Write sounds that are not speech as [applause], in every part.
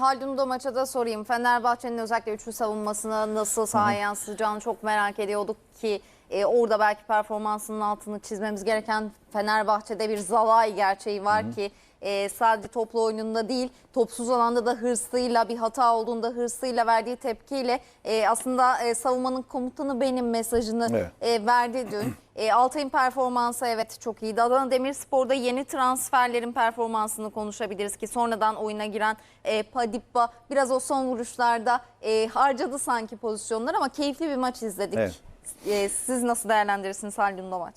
Haldun Domaç'a da sorayım. Fenerbahçe'nin özellikle üçlü savunmasına nasıl sahaya yansıyacağını çok merak ediyorduk ki e, orada belki performansının altını çizmemiz gereken Fenerbahçe'de bir Zalai gerçeği var ki e, sadece toplu oyununda değil topsuz alanda da hırsıyla bir hata olduğunda hırsıyla verdiği tepkiyle e, aslında e, savunmanın komutanı benim mesajını Evet. e, verdi dün. E, Altay'ın performansı evet çok iyiydi. Adana Demirspor'da yeni transferlerin performansını konuşabiliriz ki sonradan oyuna giren e, Padippa biraz o son vuruşlarda e, harcadı sanki pozisyonlar ama keyifli bir maç izledik. Evet. E, siz nasıl değerlendirirsiniz Haldun Domaç?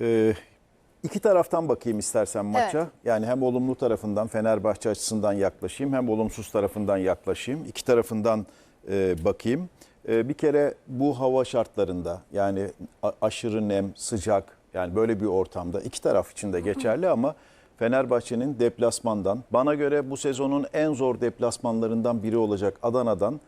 Ee, iki taraftan bakayım istersen maça. Evet. Yani hem olumlu tarafından Fenerbahçe açısından yaklaşayım hem olumsuz tarafından yaklaşayım. İki tarafından e, bakayım. E, bir kere bu hava şartlarında yani aşırı nem, sıcak yani böyle bir ortamda iki taraf için de geçerli ama Fenerbahçe'nin deplasmandan bana göre bu sezonun en zor deplasmanlarından biri olacak Adana'dan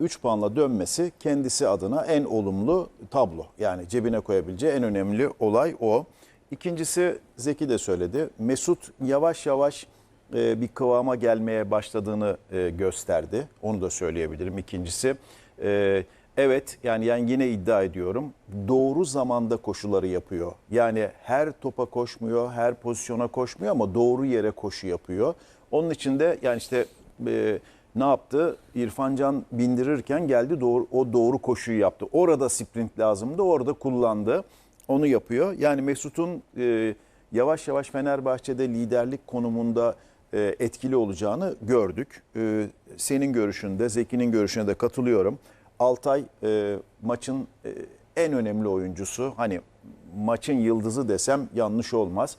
3 puanla dönmesi kendisi adına en olumlu tablo. Yani cebine koyabileceği en önemli olay o. İkincisi Zeki de söyledi. Mesut yavaş yavaş e, bir kıvama gelmeye başladığını e, gösterdi. Onu da söyleyebilirim. İkincisi e, evet yani, yani yine iddia ediyorum doğru zamanda koşuları yapıyor. Yani her topa koşmuyor, her pozisyona koşmuyor ama doğru yere koşu yapıyor. Onun için de yani işte e, ne yaptı? İrfan Can bindirirken geldi doğru, o doğru koşuyu yaptı. Orada sprint lazımdı, orada kullandı. Onu yapıyor. Yani Mesut'un e, yavaş yavaş Fenerbahçe'de liderlik konumunda e, etkili olacağını gördük. E, senin görüşünde, Zeki'nin görüşüne de katılıyorum. Altay e, maçın e, en önemli oyuncusu. Hani maçın yıldızı desem yanlış olmaz.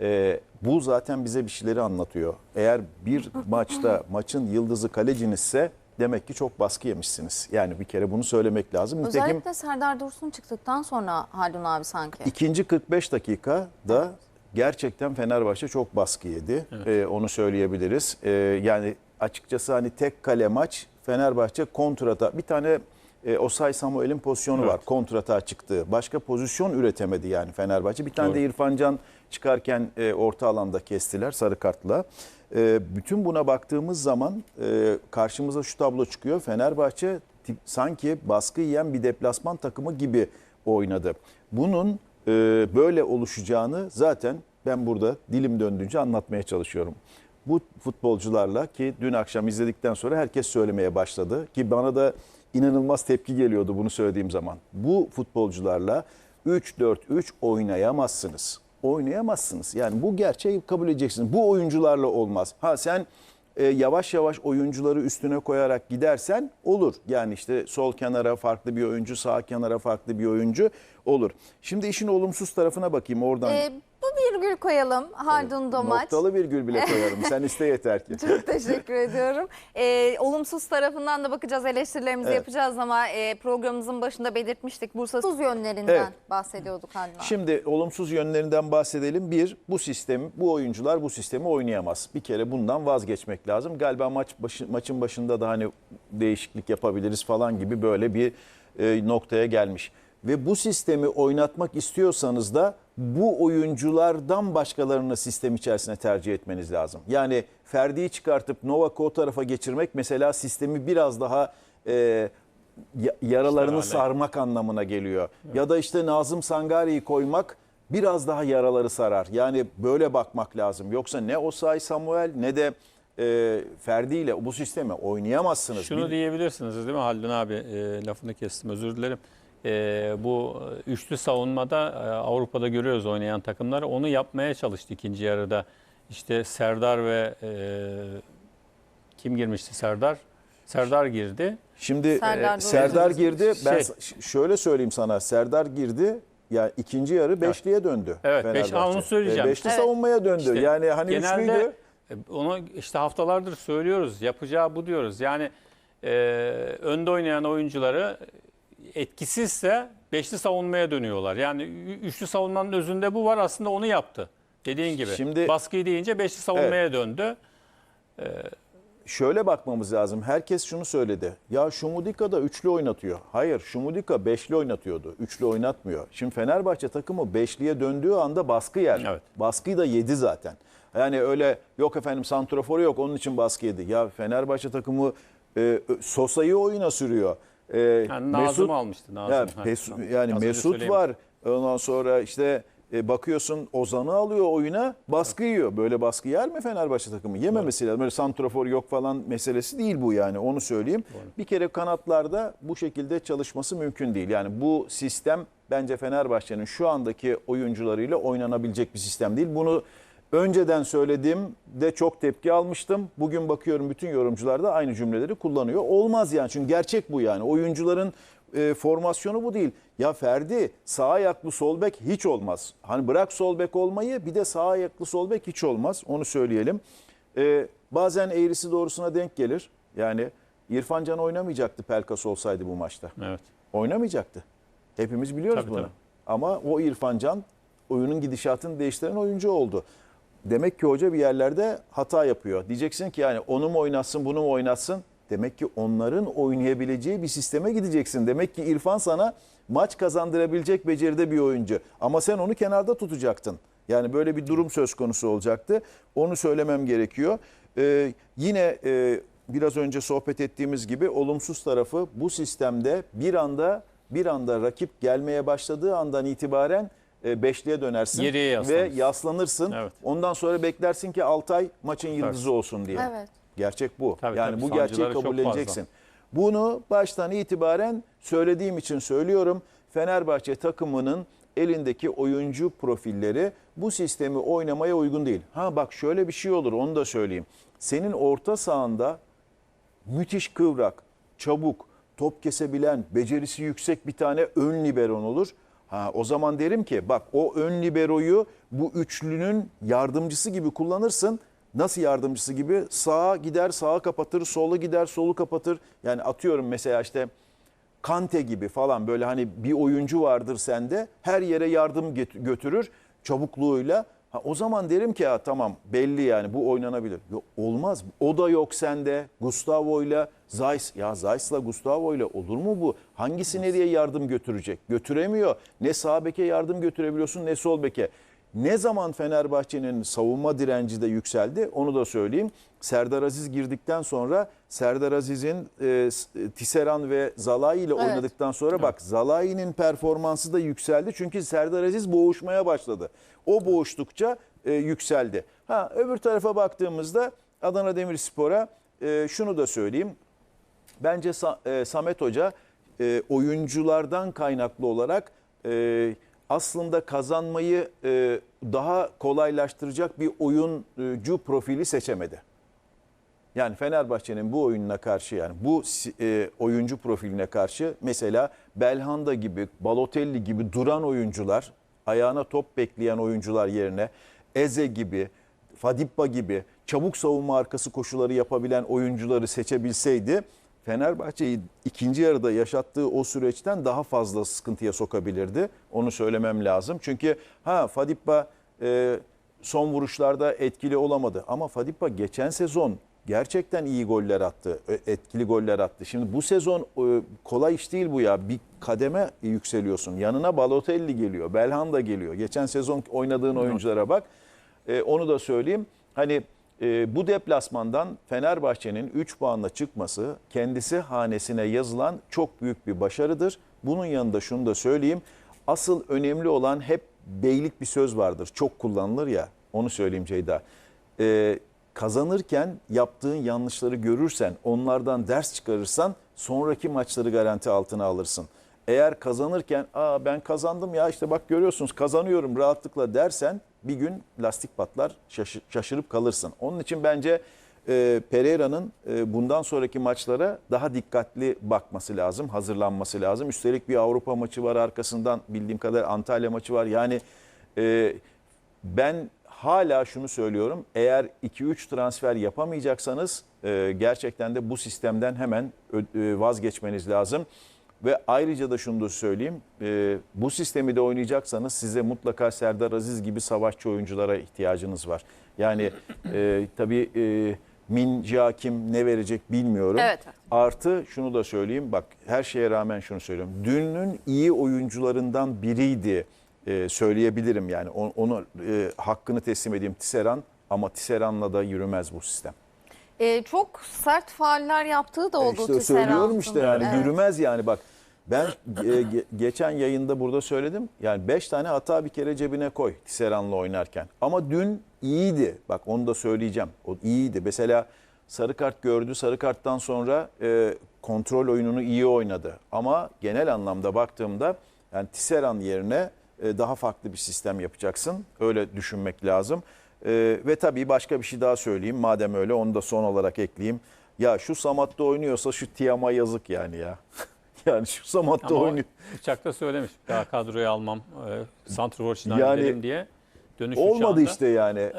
Ee, bu zaten bize bir şeyleri anlatıyor. Eğer bir maçta maçın yıldızı kalecinizse demek ki çok baskı yemişsiniz. Yani bir kere bunu söylemek lazım. Nitekim Özellikle Serdar Dursun çıktıktan sonra Haldun abi sanki. ikinci 45 dakikada gerçekten Fenerbahçe çok baskı yedi. Ee, onu söyleyebiliriz. Ee, yani açıkçası hani tek kale maç Fenerbahçe kontrata bir tane e, Osay Samuel'in pozisyonu var. Kontrata çıktı. Başka pozisyon üretemedi yani Fenerbahçe. Bir tane Doğru. de İrfan Can çıkarken e, orta alanda kestiler sarı kartla. E, bütün buna baktığımız zaman e, karşımıza şu tablo çıkıyor. Fenerbahçe sanki baskı yiyen bir deplasman takımı gibi oynadı. Bunun e, böyle oluşacağını zaten ben burada dilim döndüğünce anlatmaya çalışıyorum. Bu futbolcularla ki dün akşam izledikten sonra herkes söylemeye başladı ki bana da inanılmaz tepki geliyordu bunu söylediğim zaman. Bu futbolcularla 3-4-3 oynayamazsınız. Oynayamazsınız. Yani bu gerçeği kabul edeceksiniz. Bu oyuncularla olmaz. Ha sen e, yavaş yavaş oyuncuları üstüne koyarak gidersen olur. Yani işte sol kenara farklı bir oyuncu, sağ kenara farklı bir oyuncu olur. Şimdi işin olumsuz tarafına bakayım oradan. E, bu virgül koyalım Haldun Domaç. Noktalı virgül bile koyarım. Sen iste yeter ki. [laughs] Çok teşekkür ediyorum. Ee, olumsuz tarafından da bakacağız, eleştirilerimizi Evet. yapacağız ama e, programımızın başında belirtmiştik. Bursa tuz yönlerinden Evet. bahsediyorduk Haldun abi. Şimdi olumsuz yönlerinden bahsedelim. Bir, bu sistem, bu oyuncular bu sistemi oynayamaz. Bir kere bundan vazgeçmek lazım. Galiba maç başı, maçın başında da hani değişiklik yapabiliriz falan gibi böyle bir e, noktaya gelmiş. Ve bu sistemi oynatmak istiyorsanız da bu oyunculardan başkalarını sistem içerisine tercih etmeniz lazım. Yani Ferdi'yi çıkartıp Novak'ı o tarafa geçirmek mesela sistemi biraz daha e, ya- yaralarını hale. sarmak anlamına geliyor. Ya da işte Nazım Sangari'yi koymak biraz daha yaraları sarar. Yani böyle bakmak lazım. Yoksa ne Osay Samuel ne de e, Ferdi ile bu sistemi oynayamazsınız. Şunu Bir- diyebilirsiniz değil mi Haldun abi? E, lafını kestim özür dilerim. E, bu üçlü savunmada e, Avrupa'da görüyoruz oynayan takımlar. Onu yapmaya çalıştı ikinci yarıda. İşte Serdar ve e, kim girmişti Serdar? Serdar girdi. Şimdi Serdar e, Serdar, girdi. Ben Şey- s- şöyle söyleyeyim sana. Serdar girdi. Ya ikinci yarı beşliye döndü. Evet, beş- ha, onu söyleyeceğim. E, beşli Evet. savunmaya döndü. İşte yani hani genelde üçlüydü. e, onu işte haftalardır söylüyoruz. Yapacağı bu diyoruz. Yani e, önde oynayan oyuncuları etkisizse beşli savunmaya dönüyorlar. Yani üçlü savunmanın özünde bu var. Aslında onu yaptı. Dediğin gibi. Şimdi- Baskıyı deyince beşli savunmaya döndü. şöyle bakmamız lazım. Herkes şunu söyledi. Ya Şumudika da üçlü oynatıyor. Hayır Şumudika beşli oynatıyordu. Üçlü oynatmıyor. Şimdi Fenerbahçe takımı beşliye döndüğü anda baskı yer. Evet. Baskıyı da yedi zaten. Yani öyle yok efendim santroforu yok onun için baskı yedi. Ya Fenerbahçe takımı e, Sosa'yı oyuna sürüyor. E, Yani Nazım'ı almıştı, Nazım. Ya, Pes- yani Az Mesut var. Ondan sonra işte e, bakıyorsun Ozan'ı alıyor oyuna baskı yiyor. Böyle baskı yer mi Fenerbahçe takımı? Yememesi lazım. Böyle santrofor yok falan meselesi değil bu yani onu söyleyeyim. Bir kere kanatlarda bu şekilde çalışması mümkün değil. Yani bu sistem bence Fenerbahçe'nin şu andaki oyuncularıyla oynanabilecek bir sistem değil. Bunu önceden söylediğimde çok tepki almıştım. Bugün bakıyorum bütün yorumcular da aynı cümleleri kullanıyor. Olmaz yani çünkü gerçek bu yani. Oyuncuların e, formasyonu bu değil. Ya Ferdi sağ ayaklı sol bek hiç olmaz. Hani bırak sol bek olmayı bir de sağ ayaklı sol bek hiç olmaz. Onu söyleyelim. E, bazen eğrisi doğrusuna denk gelir. Yani İrfan Can oynamayacaktı Pelkas olsaydı bu maçta. Evet. Oynamayacaktı. Hepimiz biliyoruz Tabii, bunu. tabii. Ama o İrfan Can oyunun gidişatını değiştiren oyuncu oldu. Demek ki hoca bir yerlerde hata yapıyor. Diyeceksin ki yani onu mu oynatsın bunu mu oynatsın? Demek ki onların oynayabileceği bir sisteme gideceksin. Demek ki İrfan sana maç kazandırabilecek beceride bir oyuncu. Ama sen onu kenarda tutacaktın. Yani böyle bir durum söz konusu olacaktı. Onu söylemem gerekiyor. Ee, yine e, biraz önce sohbet ettiğimiz gibi olumsuz tarafı bu sistemde bir anda bir anda rakip gelmeye başladığı andan itibaren e, beşliğe dönersin Geriye ve yaslanırsın. yaslanırsın. Evet. Ondan sonra beklersin ki Altay maçın yıldızı olsun diye. Evet. Gerçek bu. Tabii, yani tabii. bu gerçeği Sancıları çok kabulleneceksin. fazla. Bunu baştan itibaren söylediğim için söylüyorum. Fenerbahçe takımının elindeki oyuncu profilleri bu sistemi oynamaya uygun değil. Ha bak şöyle bir şey olur onu da söyleyeyim. Senin orta sahanda müthiş kıvrak, çabuk, top kesebilen, becerisi yüksek bir tane ön liberon olur. Ha, o zaman derim ki bak o ön liberoyu bu üçlünün yardımcısı gibi kullanırsın. Nasıl yardımcısı gibi? Sağa gider sağa kapatır, sola gider solu kapatır. Yani atıyorum mesela işte Kante gibi falan böyle hani bir oyuncu vardır sende her yere yardım götürür çabukluğuyla. Ha, o zaman derim ki ha, tamam belli yani bu oynanabilir. Yok, olmaz. O da yok sende. Gustavo'yla Zeiss. Ya Zeiss'la Gustavo'yla olur mu bu? Hangisi nereye yardım götürecek? Götüremiyor. Ne sağ beke yardım götürebiliyorsun ne sol beke. Ne zaman Fenerbahçe'nin savunma direnci de yükseldi onu da söyleyeyim. Serdar Aziz girdikten sonra Serdar Aziz'in e, s- Tisseran ve Zalai ile Evet. oynadıktan sonra bak Zalai'nin performansı da yükseldi. Çünkü Serdar Aziz boğuşmaya başladı. O boğuştukça e, yükseldi. Ha öbür tarafa baktığımızda Adana Demirspor'a e, şunu da söyleyeyim. Bence Sa- e, Samet Hoca e, oyunculardan kaynaklı olarak e, aslında kazanmayı e, daha kolaylaştıracak bir oyuncu profili seçemedi. Yani Fenerbahçe'nin bu oyununa karşı yani bu e, oyuncu profiline karşı mesela Belhanda gibi, Balotelli gibi duran oyuncular, ayağına top bekleyen oyuncular yerine Eze gibi, Fadippa gibi çabuk savunma arkası koşuları yapabilen oyuncuları seçebilseydi Fenerbahçe'yi ikinci yarıda yaşattığı o süreçten daha fazla sıkıntıya sokabilirdi. Onu söylemem lazım. Çünkü ha Fadippa e, son vuruşlarda etkili olamadı. Ama Fadippa geçen sezon gerçekten iyi goller attı. e, Etkili goller attı. Şimdi bu sezon e, kolay iş değil bu ya. Bir kademe yükseliyorsun. Yanına Balotelli geliyor. Belhanda geliyor. Geçen sezon oynadığın oyunculara bak. E, onu da söyleyeyim. Hani bu deplasmandan Fenerbahçe'nin 3 puanla çıkması kendisi hanesine yazılan çok büyük bir başarıdır. Bunun yanında şunu da söyleyeyim. Asıl önemli olan hep beylik bir söz vardır. Çok kullanılır ya. Onu söyleyeyim Ceyda. E, kazanırken yaptığın yanlışları görürsen, onlardan ders çıkarırsan sonraki maçları garanti altına alırsın. Eğer kazanırken Aa ben kazandım ya işte bak görüyorsunuz kazanıyorum rahatlıkla dersen bir gün lastik patlar şaşı- şaşırıp kalırsın. Onun için bence e, Pereira'nın e, bundan sonraki maçlara daha dikkatli bakması lazım, hazırlanması lazım. Üstelik bir Avrupa maçı var arkasından bildiğim kadar Antalya maçı var. Yani e, ben hala şunu söylüyorum. Eğer 2-3 transfer yapamayacaksanız e, gerçekten de bu sistemden hemen e, vazgeçmeniz lazım. Ve ayrıca da şunu da söyleyeyim. e, bu sistemi de oynayacaksanız size mutlaka Serdar Aziz gibi savaşçı oyunculara ihtiyacınız var. Yani e, tabii e, Min Jae-kim ne verecek bilmiyorum. Evet. Artı şunu da söyleyeyim bak her şeye rağmen şunu söylüyorum. Dünün iyi oyuncularından biriydi e, söyleyebilirim yani onu, onu, e, hakkını teslim edeyim Tisserand ama Tisserand'la da yürümez bu sistem. E, çok sert faaller yaptığı da E oldu işte Tisserand'ın. söylüyorum işte yani Evet. yürümez yani bak. Ben e, ge- geçen yayında burada söyledim. Yani 5 tane hata bir kere cebine koy Tisserand'la oynarken. Ama dün iyiydi. Bak onu da söyleyeceğim. O iyiydi. Mesela sarı kart gördü. Sarı karttan sonra e, kontrol oyununu iyi oynadı. Ama genel anlamda baktığımda yani Tisserand yerine e, daha farklı bir sistem yapacaksın. Öyle düşünmek lazım. E, ve tabii başka bir şey daha söyleyeyim. Madem öyle onu da son olarak ekleyeyim. Ya şu Samat'ta oynuyorsa şu Tiam'a yazık yani ya. [laughs] yani şu Samat'ta Ama oynuyor. uçakta söylemiş daha kadroya almam, e, Santrfor için Yani diye. Dönüş Olmadı uçağında. işte yani.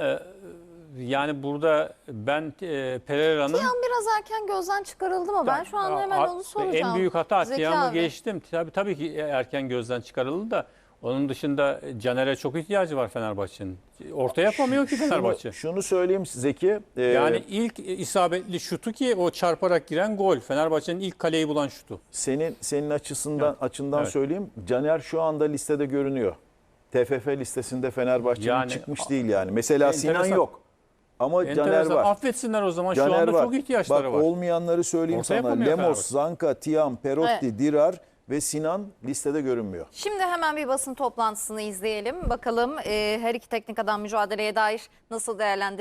Yani burada ben e, Pereira'nın Tiam biraz erken gözden çıkarıldı mı? Ben şu an hemen onu soracağım. En büyük hata abi. geçtim. Tabii tabii ki erken gözden çıkarıldı da onun dışında Caner'e çok ihtiyacı var Fenerbahçe'nin. Orta yapamıyor ki Fenerbahçe. Şunu, şunu söyleyeyim Zeki. e, Yani ilk isabetli şutu ki o çarparak giren gol. Fenerbahçe'nin ilk kaleyi bulan şutu. senin senin açısından Evet. açından Evet. söyleyeyim. Caner şu anda listede görünüyor. TFF listesinde Fenerbahçe'nin Yani- çıkmış değil yani. Mesela Enteresan. Sinan yok. Ama Caner Enteresan. var. Affetsinler o zaman şu Caner anda var. çok ihtiyaçları Bak, var. olmayanları söyleyeyim Orta sana. Lemos. Zanka, Tiam, Perotti, Evet. Dirar ve Sinan listede görünmüyor. Şimdi hemen bir basın toplantısını izleyelim. Bakalım e, her iki teknik adam mücadeleye dair nasıl değerlendirme